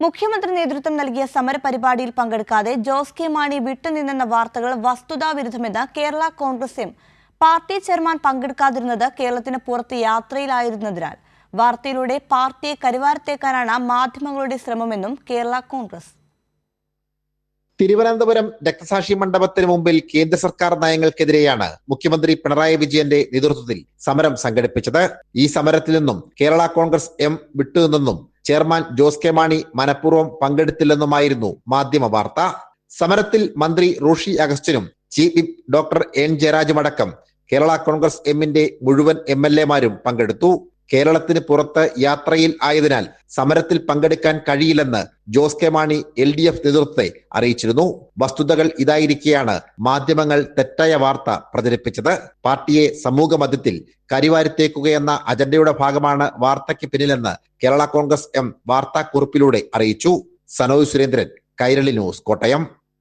മുഖ്യമന്ത്രി നേതൃത്വം നൽകിയ സമരപരിപാടിയിൽ പങ്കെടുക്കാതെ ജോസ് കെ മാണി വിട്ടുനിന്നെന്ന വാർത്തകൾ വസ്തുതാവിരുദ്ധമെന്ന് Kerala Congress M party chairman പങ്കെടുക്കാതിരുന്നത് കേരളത്തിന് പുറത്ത് യാത്രയിലായിരുന്നതിനാൽ. വാർത്തയിലൂടെ പാർട്ടിയെ കരിവാരത്തേക്കാനാണ് മാധ്യമങ്ങളുടെ ശ്രമമെന്നും കേരള കോൺഗ്രസ്. തിരുവനന്തപുരം രക്തസാക്ഷി മണ്ഡപത്തിന് മുമ്പിൽ കേന്ദ്ര സർക്കാർ നയങ്ങൾക്കെതിരെയാണ് മുഖ്യമന്ത്രി പിണറായി വിജയന്റെ നേതൃത്വത്തിൽ സമരം സംഘടിപ്പിച്ചത്. ഈ സമരത്തിൽ നിന്നും കേരള കോൺഗ്രസ് എം വിട്ടുനിന്നെന്നും ചെയർമാൻ ജോസ് കെ മാണി മനഃപൂർവം പങ്കെടുത്തില്ലെന്നുമായിരുന്നു മാധ്യമ വാർത്ത. സമരത്തിൽ മന്ത്രി റോഷി അഗസ്റ്റിനും ചീഫ് വിപ്പ് ഡോക്ടർ എൻ ജയരാജുമടക്കം കേരള കോൺഗ്രസ് എമ്മിന്റെ മുഴുവൻ എം എൽ എമാരും പങ്കെടുത്തു. കേരളത്തിന് പുറത്ത് യാത്രയിൽ ആയതിനാൽ സമരത്തിൽ പങ്കെടുക്കാൻ കഴിയില്ലെന്ന് Jose K Mani L D F നേതൃത്വത്തെ അറിയിച്ചിരുന്നു. വസ്തുതകൾ ഇതായിരിക്കെയാണ് മാധ്യമങ്ങൾ തെറ്റായ വാർത്ത പ്രചരിപ്പിച്ചത്. പാർട്ടിയെ സമൂഹ മധ്യത്തിൽ കരിവാരിത്തേക്കുകയെന്ന അജണ്ടയുടെ ഭാഗമാണ് വാർത്തയ്ക്ക് പിന്നിലെന്ന് കേരള കോൺഗ്രസ് എം വാർത്താക്കുറിപ്പിലൂടെ അറിയിച്ചു. സനോജ് സുരേന്ദ്രൻ കൈരളി ന്യൂസ് കോട്ടയം.